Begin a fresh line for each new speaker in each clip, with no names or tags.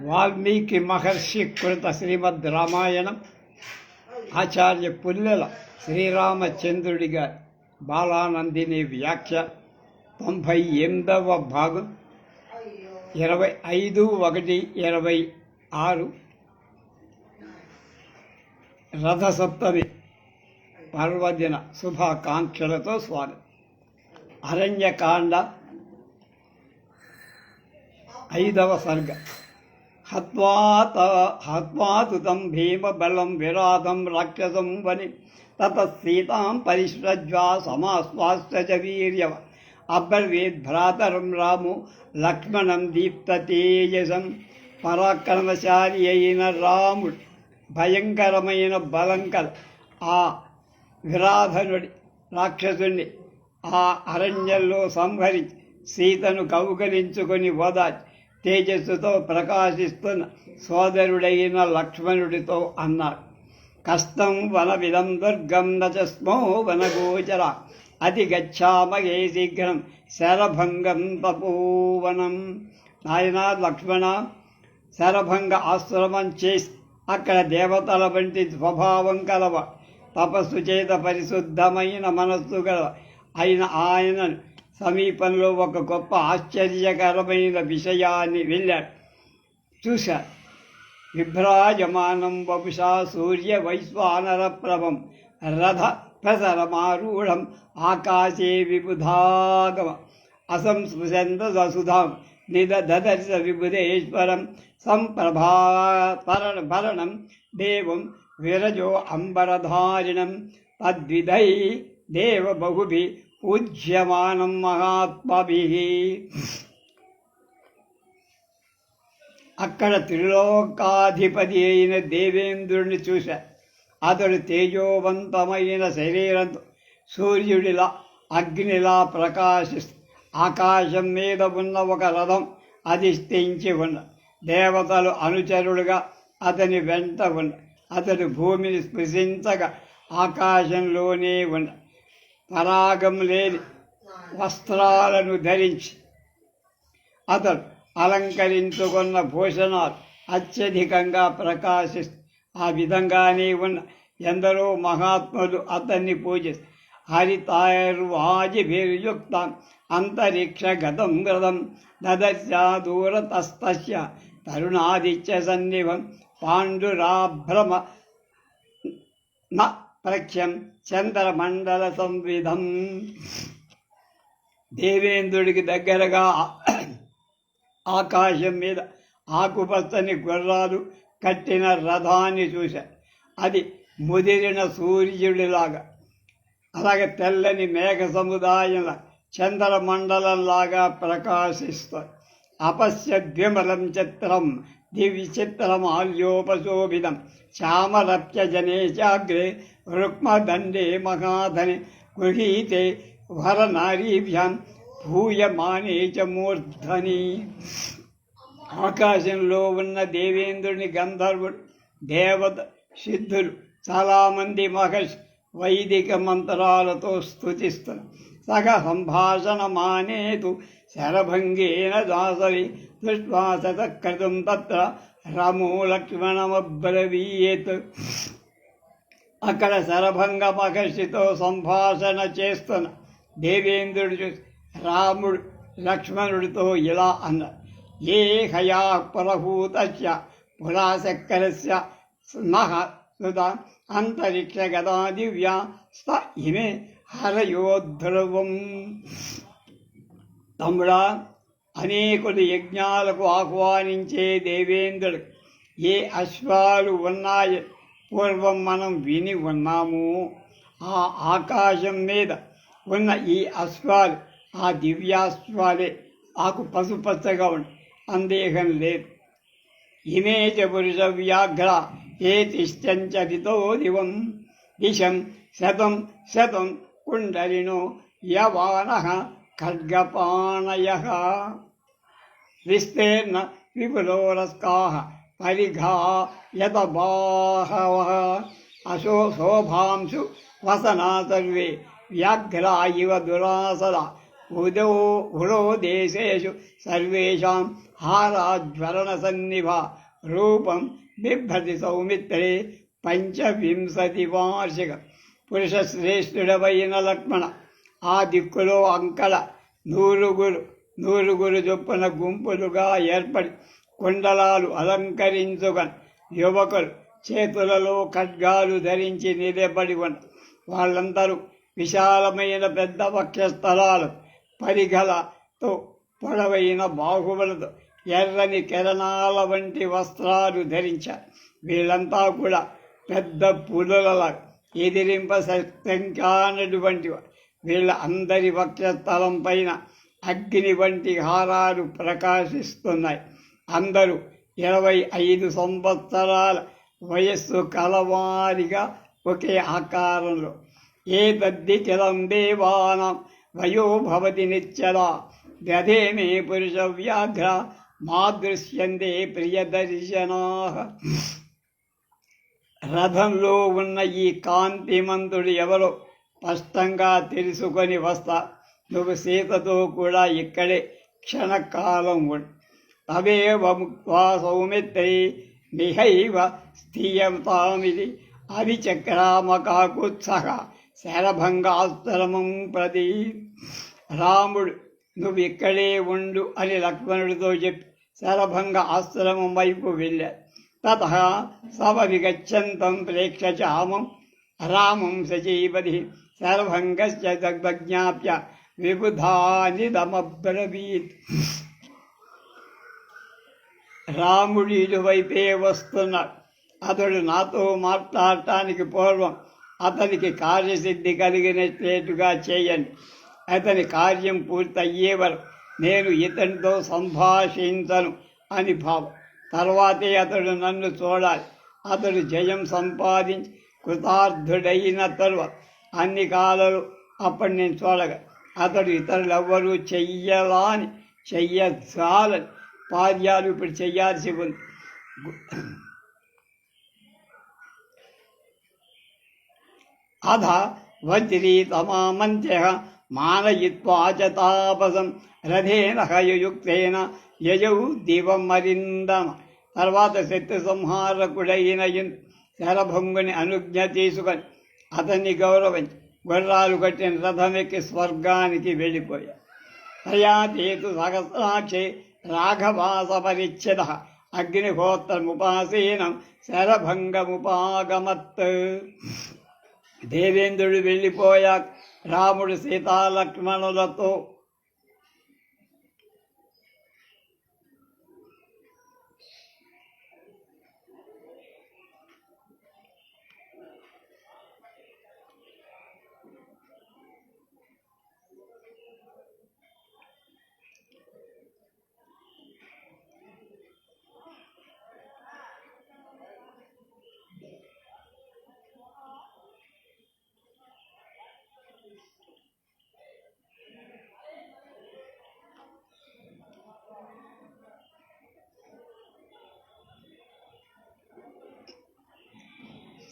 వాల్మీకి మహర్షి కృత శ్రీమద్ రామాయణం. ఆచార్య పుల్లెల శ్రీరామచంద్రుడి గారి బాలానందిని వ్యాఖ్య తొంభై ఎనిమిదవ భాగం. ఇరవై ఐదు ఒకటి ఇరవై ఆరు. రథసప్తమి పర్వదిన శుభాకాంక్షలతో స్వాగతం. అరణ్యకాండ ఐదవ సర్గ. హత్వాత హత్వాతుతం భీమబలం విరాధం రాక్షసం వని తత సీతాం పరిశ్రజ్వా సమాశ్వాస్య వీర్యవ. అబ్రవీద్ భ్రాతరం రాము లక్ష్మణం దీప్త తేజసం. పరాక్రమశాలి అయిన రాముడు భయంకరమైన బలంకల ఆ విరాధనుడి రాక్షసుని ఆ అరణ్యంలో సంహరించి సీతను కౌకలించుకొని ఓదాచి తేజస్సుతో ప్రకాశిస్తున్న సోదరుడైన లక్ష్మణుడితో అన్నాడు. కష్టం వనవిదం దుర్గం నచస్మో వనగోచర అతి గచ్చామగే శీఘ్రం. శరభంగం తపోవనం. నాయన లక్ష్మణ శరభంగ ఆశ్రమం చేసి అక్కడ దేవతల వంటి స్వభావం కలవ. తపస్సు చేత పరిశుద్ధమైన మనస్సు గల అయిన ఆయనను సమీపంలో ఒక గొప్ప ఆశ్చర్యకరమైన విషయాన్ని వెళ్ళాడు చూశాడు విభ్రాజమానం బహుశా సూర్య వైశ్వానర ప్రభం రథ ప్రసరమారూఢం ఆకాశే విబుధాగమ అసంస్పృశంత వసుధాం నిదదర్శ విబుధేశ్వరం సంప్రభా పరణ భరణం దేవం విరజో అంబరధారిణం తద్విధై దేవ బహుభి ఉద్యమానం మహాత్మవి అక్కడ త్రిలోకాధిపతి అయిన దేవేంద్రుడిని చూశా. అతడు తేజోవంతమైన శరీరంతో సూర్యుడిలా అగ్నిలా ప్రకాశిస్తూ ఆకాశం మీద ఉన్న ఒక రథం అధిష్ఠించి ఉన్న దేవతలు అనుచరుడుగా అతని వెంట ఉన్న అతడు భూమిని స్పృశించగా ఆకాశంలోనే ఉన్న పరాగం లేని వస్త్రాలను ధరించి అతడు అలంకరించుకున్న భూషణాలు అత్యధికంగా ప్రకాశిస్తూ ఆ విధంగానే ఉన్న ఎందరో మహాత్ములు అతన్ని పూజిస్తారు హరితాయుర్వాజిభిర్యుక్తం అంతరిక్ష గతం గతం దదర్శా దూరతస్తస్య తరుణాదిత్య సన్నివం పాండురాభ్రమ న ప్రఖ్యం చంద్రమండల సంవిధం దేవేంద్రుడికి దగ్గరగా ఆకాశం మీద ఆకుపచ్చని గుర్రాలు కట్టిన రథాన్ని చూశా. అది ముదిరిన సూర్యుడిలాగా అలాగే తెల్లని మేఘ సముదాయంలా చంద్రమండలంలాగా ప్రకాశిస్తాయి అపశ్య ద్విమలం చిత్రం దివిచిత్రమాల్యోపశోభితం ఆల్యోపశోభితం. జనే చాగ్రే రుక్మదండే మహాధని గృహీతే వరనారీభ్యాం భూయమానే చ మూర్ధని. ఆకాశంలో ఉన్న దేవేంద్రుని గంధర్వుడు దేవత సిద్ధులు చాలామంది మహర్షి వైదిక మంత్రాలతో స్థుతిస్తారు సగ సంభాషణ మానేతు శరభంగేన దాసరి దుష్వాసత కృతం తత్ర రమో లక్ష్మణమబ్రవీయేత్. అక్కడ శరభంగ మహర్షితో సంభాషణ చేస్తున్న దేవేంద్రుడు చూసి రాముడు లక్ష్మణుడితో ఇలా అన్నారు ఏ హయా పురభూతస్య పురాశక్కరస్య స్మః సుధా అంతరిక్ష గదా దివ్యా స్త ఇమే హరయోధ్రువం తమ్ముడా అనేకులు యజ్ఞాలకు ఆహ్వానించే దేవేంద్రుడు ఏ అశ్వాలు ఉన్నాయి పూర్వం మనం విని ఉన్నాము. ఆ ఆకాశం మీద ఉన్న ఈ అశ్వాలు ఆ దివ్యాశ్వాలే ఆకు పసుపచ్చగా ఉండి సందేహం లేదు. ఇమే చ పురుష వ్యాఘ్ర ఏ తిష్టంచరితో దివం. దిశం శతం శతం కుండలినో యవాన ఖడ్గపాణయ. విస్తీర్ణ విపులోరస్కాహ పరిఘా యత బాహవ అశో శోభాంశు వసనా సర్వే వ్యాఘ్రా ఇవ దురాసద ఉదో ఉడో దేశేషు సర్వేషాం హారాజ్వలన సన్నిభ రూపం బిభ్రతి సౌమిత్రే పంచవింశతి వార్షిక పురుషశ్రేష్ఠుడవైన లక్ష్మణ ఆ దిక్కులో అంకల నూరుగురు నూరుగురు చొప్పున గుంపులుగా ఏర్పడి కుండలాలు అలంకరించుగా యువకులు చేతులలో ఖడ్గాలు ధరించి నిలబడి ఉన్న వాళ్ళందరూ విశాలమైన పెద్ద వక్షస్థలాలు. పరిగలతో పొడవైన బాహువులతో ఎర్రని కిరణాల వంటి వస్త్రాలు ధరించారు. వీళ్ళంతా కూడా పెద్ద పులులలా ఎదిరింప శక్తం కానటువంటి వీళ్ళ అందరి వక్షస్థలం పైన అగ్ని వంటి హారాలు ప్రకాశిస్తున్నాయి. అందరూ ఇరవై ఐదు సంవత్సరాల వయస్సు కలవారిగా ఒకే ఆకారంలో. ఏ తద్దిచలం దేవానం వయోభవతి నిచ్చల. నిత్యదా దధే మే పురుష వ్యాఘ్ర మా దృశ్యందే ప్రియదర్శనా రథంలో ఉన్న ఈ కాంతిమంతుడు ఎవరో స్పష్టంగా తెలుసుకొని వస్తా. నువ్వు సీతతో కూడా ఇక్కడే క్షణకాలం ఉండు. తవేవ ముక్వా సౌమిత్రై మిహైవ స్థీయతామిది అవిచక్రామకాకుత్సహ శరభంగాస్తరమం ప్రతి రాముడు నువ్వు ఇక్కడే ఉండు అని లక్ష్మణుడితో చెప్పి శరభంగ ఆశ్రమం వైపు వెళ్ళాడు తత సవ విగచ్చంతం ప్రేక్షచామం రామం సచీపతి శరభంగశ్చ దగ్జ్ఞాప్య విబుధానిదమబ్రవీత్ రాముడు ఇటువైపే వస్తున్నాడు అతడు నాతో మాట్లాడటానికి పూర్వం అతనికి కార్యసిద్ధి కలిగినట్లేటుగా చేయండి అతని కార్యం పూర్తయ్యే వరకు నేను ఇతనితో సంభాషించను అని భావం. తర్వాతే అతడు నన్ను చూడాలి. అతడు జయం సంపాదించి కృతార్థుడైన తరువాత అన్ని కాలాలు అప్పటి నేను చూడగా అతడు ఇతరులెవ్వరూ చెయ్యలాని చెయ్యజాలని కార్యాలు ఇప్పుడు చెయ్యాల్సి ఉంది. అధ వజ్రీ తమామంత్య మానయిత్వా చ తాపసం రథేన హయయుక్తేన యజౌ దివం మరిందమ. తర్వాత శక్తి సంహారకుడైన శరభంగుని అనుజ్ఞ తీసుకొని అతన్ని గౌరవించి గుర్రాలు కట్టిన రథమెక్కి స్వర్గానికి వెళ్ళిపోయాడు. తయాతేతు సహస్రాక్షే రాఘవాస పరిచ్ఛిద అగ్నిహోత్రముపాసీనం శరభంగముపాగమత్. దేవేంద్రుడు వెళ్ళిపోయాక రాముడు సీతాలక్ష్మణులతో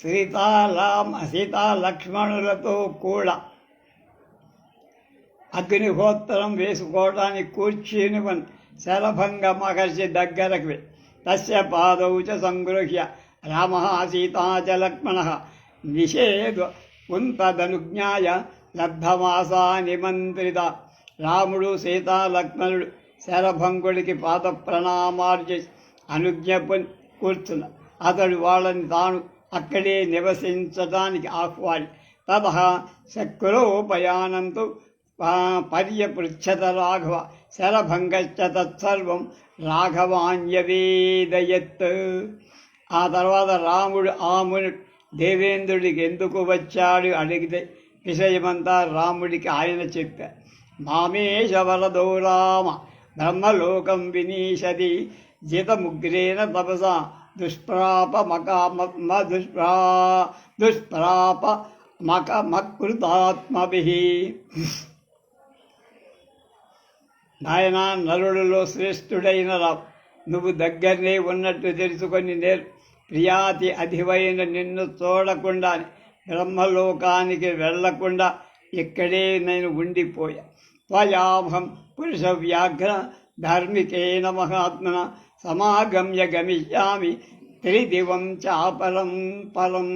సీతారామ సీతాలక్ష్మణులతో కూడా అగ్నిహోత్రం వేసుకోవడానికి కూర్చుని శలభంగ శరభంగ మహర్షి దగ్గరకు తస్య పాదౌ చ సంగృహ్య రామ సీతా చ లక్ష్మణ నిషేధ ఉంతదనుజ్ఞాయ లబ్ధమాసా నిమంత్రిత రాముడు సీత లక్ష్మణుడు శరభంగుడికి పాద ప్రణామార్జి అనుజ్ఞ కూర్చున్న. అతడు వాళ్ళని తాను అక్కడే నివసించడానికి ఆహ్వాని. తత శక్రోపయానంతో పర్యపృచ్ఛత రాఘవ శరభంగశ్చ తత్సర్వం రాఘవాన్యవేదయత్. ఆ తర్వాత రాముడు ఆమును దేవేంద్రుడికి ఎందుకు వచ్చాడు అడిగితే విషయమంతా రాముడికి ఆయన చెప్పారు. మామేశ వరదో రామ బ్రహ్మలోకం వినీషది జితముగ్రేణ తపసా దుష్ప్రాప మక దుష్ప్రా దుష్ప్రాప మక మకృతాత్మభి నాయన నరుడులో శ్రేష్ఠుడైన నువ్వు దగ్గరనే ఉన్నట్టు తెలుసుకొని నేర్ ప్రియాతి అధివైన నిన్ను చూడకుండా బ్రహ్మలోకానికి వెళ్ళకుండా ఇక్కడే నేను ఉండిపోయా. త్వయాభం పురుష వ్యాఘ్ర ధార్మికేన మహాత్మన సమాగమ్య గమిష్యామి త్రిదివం చాపలం ఫలం.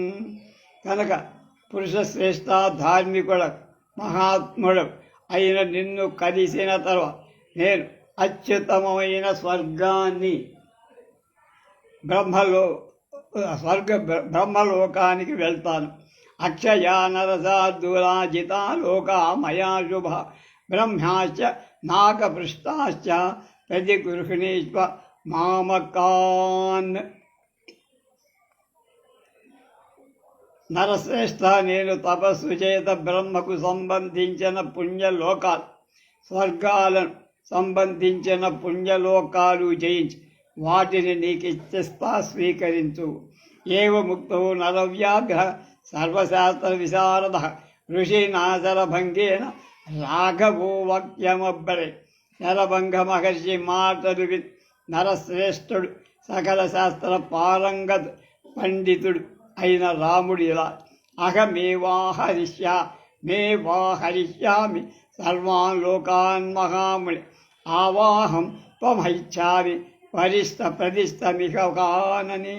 కనుక పురుష ధార్మికుడ మహాత్ముడు అయిన నిన్ను కలిసిన తర్వాత నేను అత్యుత్తమమైన స్వర్గాన్ని బ్రహ్మలో స్వర్గ బ్రహ్మలోకానికి వెళ్తాను. అక్షయా నరసార్దురాజిత లోకా మయా శుభ బ్రహ్మాశ్చ నాగపృష్టాశ్చ ప్రతిగృహిణీష్వ మామకాన్. నరశ్రేష్ఠ నేను తపస్సు చేత బ్రహ్మకు సంబంధించిన పుణ్యలోకాలు స్వర్గాలను సంబంధించిన పుణ్యలోకాలు జయించి వాటిని నీకు ఇచ్చిస్తా స్వీకరించు. ఏవ నరవ్యాఘ్ర సర్వశాస్త్ర విశారద ఋషినాశరభంగేన రాఘవో వక్యమబ్బరే. నరభంగ మహర్షి మాటలు విని నరశ్రేష్ఠుడు సకల శాస్త్ర పారంగత్ పండితుడు అయిన రాముడు ఇలా అహమేవాహరిష్యా మే వాహరిష్యామి సర్వాన్ లోకాన్ మహాముని ఆవాహం త్వమైచ్చామి వరిష్ట ప్రతిష్ట కానని.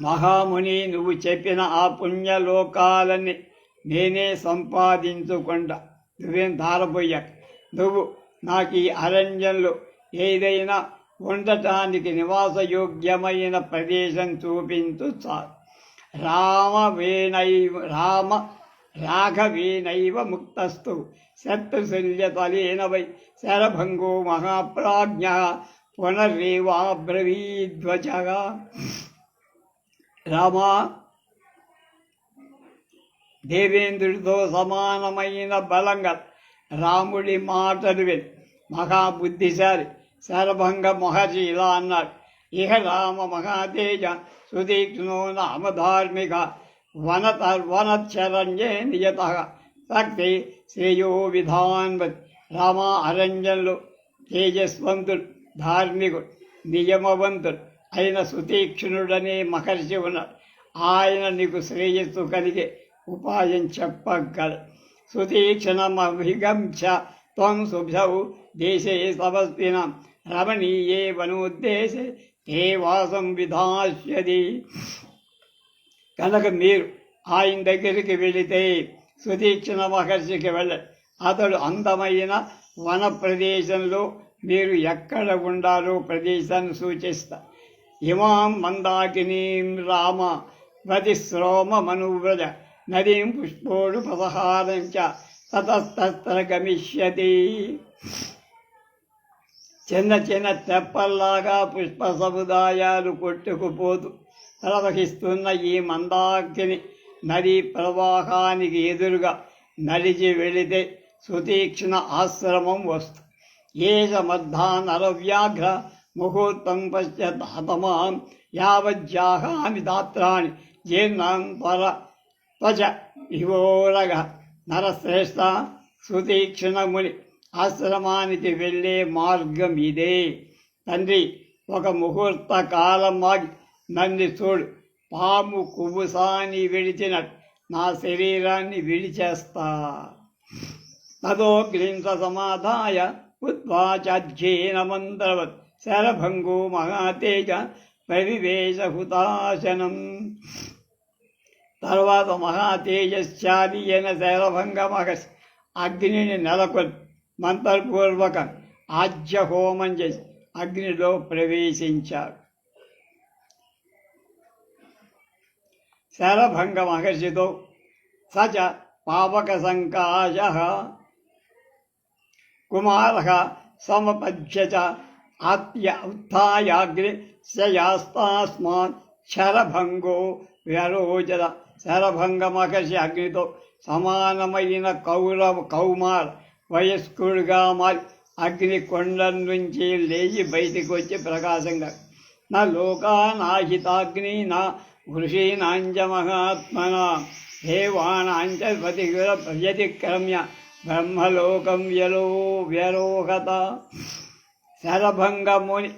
మహాముని నువ్వు చెప్పిన ఆ పుణ్యలోకాలని నేనే సంపాదించుకుంటా నువ్వేం ధారపోయాక నువ్వు నాకు ఈ అరణ్యంలో ఏదైనా ఉండటానికి నివాసయోగ్యమైన ప్రదేశం చూపించు చాలు రామవేణై రామ రాఘవేనైవ ముక్తస్తు శత్రుశల్యతలేనవై శరభంగో మహాప్రాజ్ఞ. పునరేవాబ్రవీధ్వజగా రామా దేవేంద్రుడితో సమానమైన బలంగా రాముడి మాటలు విని. మహాబుద్ధిశాలి. శరభంగ మహర్షి ఇలా అన్నాడు ఇహ రామ మహాతేజ సుదీక్షణో నామ ధార్మిక వనత వనచరణ్యే నియత. శక్తి శ్రేయో విధాన్వత్ రామ అరంజన్లు తేజస్వంతుడు ధార్మికుడు నియమవంతుడు అయిన సుతీక్షణుడనే మహర్షి ఉన్నాడు. ఆయన నీకు శ్రేయస్సు కలిగే ఉపాయం చెప్పగల సుతీక్షణమభిగంశ త్వం శుభౌ దేశే సమస్తిన. రమణీయే వనోద్దేశే ఏ వాసం విధాస్యది? కనుక మీరు ఆయన దగ్గరికి వెళితే సుదీక్షణ మహర్షికి వెళ్ళ. అతడు అందమైన వన ప్రదేశంలో మీరు ఎక్కడ ఉండాలో ప్రదేశాన్ని సూచిస్తా. ఇమాం మందాకినీం రామ వతిశ్రోమ మనువ్రజ నదీం పుష్పోడు పదహారం చ తతస్తత్ర గమిష్యతి. చిన్న చిన్న తెప్పల్లాగా పుష్ప సముదాయాలు కొట్టుకుపోతూ ప్రవహిస్తున్న ఈ మందాకిని నదీ ప్రవాహానికి ఎదురుగా నడిచి వెళితే సుతీక్ష్ణ ఆశ్రమం వస్తుంది ఏష మధ్యా నరవ్యాఘ్ర ముహూర్తం పశ్చాత్తమాం యావజ్జాహామి దాత్రాణి జీర్ణం పర త్వచ ఇవోరగ నరశ్రేష్ఠ సుతీక్షణముని ఆశ్రమానికి వెళ్ళే మార్గం ఇదే. తండ్రి ఒక ముహూర్త కాలమాగి నన్ను చూడు. పాము కుబుసాని విడిచిన నా శరీరాన్ని విడిచేస్తా. తదోగ్రింత సమాధాయ ఉద్వాచాధ్యేన మంత్రవత్ శరభంగో మహాతేజ ప్రవివేశహుతాశనం తర్వాత మహాతేజశాలి అయిన శరభంగ మహర్షి అగ్నిని నెలకొని మంత్రపూర్వక ఆజ్య హోమం చేసి అగ్నిలో ప్రవేశించాడు శరభంగ మహర్షితో సచ పావక సంకాశ కుమార సమపద్య ఆత్య ఉత్థాయాగ్ని శయాస్తాస్మాత్ శరభంగో వ్యరోచద శరభంగ మహర్షి అగ్నితో సమానమైన కౌరవ కౌమార్ వయస్కుడుగా మారి అగ్ని కొండ నుంచి లేచి బయటికి వచ్చి ప్రకాశంగా నా లోకా నాహితాగ్ని నా వృషీనాంచ మహాత్మన దేవానాంచ పతిగుర క్రమ్య బ్రహ్మలోకం వ్యలో వ్యరోహత. శరభంగముని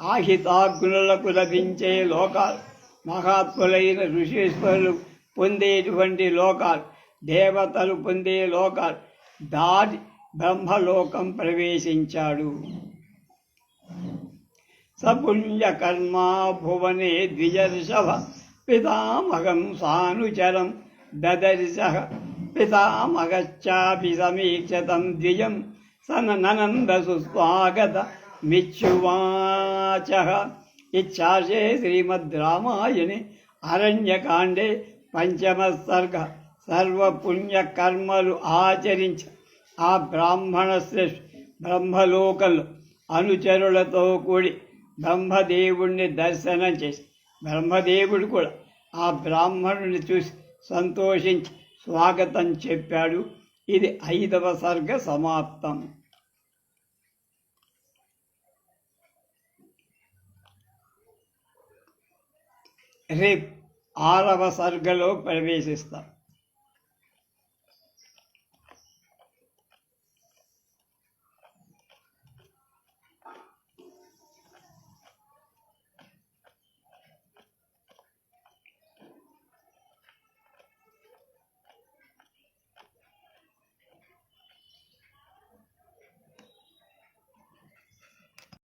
ఆహితాగ్నులకు లభించే లోకాలు మహాత్ములైన ఋషీశ్వరులు పొందేటువంటి లోకాలు దేవతలు పొందే లోకాలు దాటి బ్రహ్మలోకం ప్రవేశించాడు. సపుణ్యకర్మా భువనే ద్విజర్షభ పితామహం సానుచరం దదర్శ పితామహశ్చాపి సమీక్షతం ద్విజం సననంద సుస్వాగత మిచ్చువాచ. ఇచ్చాశే శ్రీమద్ రామాయణే అరణ్యకాండే పంచమ సర్గ. సర్వపుణ్యకర్మలు ఆచరించ ఆ బ్రాహ్మణ శ్రేష్ఠ బ్రహ్మలోకంలో అనుచరులతో కూడి బ్రహ్మదేవుణ్ణి దర్శనం చేసి బ్రహ్మదేవుడు కూడా ఆ బ్రాహ్మణుని చూసి సంతోషించి స్వాగతం చెప్పాడు. ఇది ఐదవ సర్గ సమాప్తం. రేపు ఆరవ సర్గలో ప్రవేశిస్తాం.